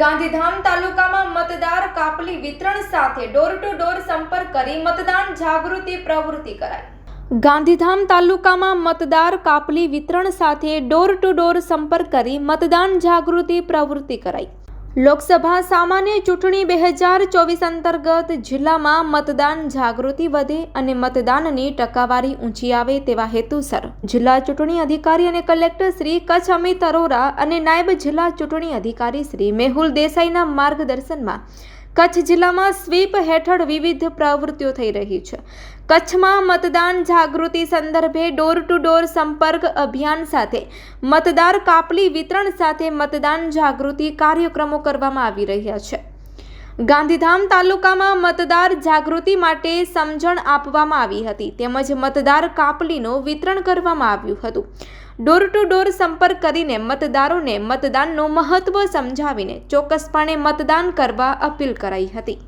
ગાંધીધામ તાલુકામાં મતદાર કાપલી વિતરણ સાથે ડોર ટુ ડોર સંપર્ક કરી મતદાન જાગૃતિ પ્રવૃત્તિ કરાઈ. ગાંધીધામ તાલુકામાં મતદાર કાપલી વિતરણ સાથે ડોર ટુ ડોર સંપર્ક કરી મતદાન જાગૃતિ પ્રવૃત્તિ કરાઈ. લોકસભા સામાન્ય ચૂંટણી બે હજાર ચોવીસ અંતર્ગત જિલ્લામાં મતદાન જાગૃતિ વધે અને મતદાનની ટકાવારી ઊંચી આવે તેવા હેતુસર. જિલ્લા ચૂંટણી અધિકારી અને કલેક્ટર શ્રી કચ્છ અમિત અરોરા અને નાયબ જિલ્લા ચૂંટણી અધિકારી શ્રી મેહુલ દેસાઈના માર્ગદર્શનમાં કચ્છ જિલ્લામાં સ્વીપ હેઠળ વિવિધ પ્રવૃત્તિઓ થઈ રહી છે. કચ્છમાં મતદાન જાગૃતિ સંદર્ભે ડોર ટુ ડોર સંપર્ક અભિયાન સાથે મતદાર કાપલી વિતરણ સાથે મતદાન જાગૃતિ કાર્યક્રમો કરવામાં આવી રહ્યા છે. ગાંધીધામ તાલુકામાં મતદાર જાગૃતિ માટે સમજણ આપવામાં આવી હતી. તેમજ મતદાર કાપલીનું વિતરણ કરવામાં આવ્યું હતું. ડોર ટુ ડોર સંપર્ક કરીને મતદારોને મતદાનનું મહત્વ સમજાવીને ચોક્કસપણે મતદાન કરવા અપીલ કરાઈ હતી.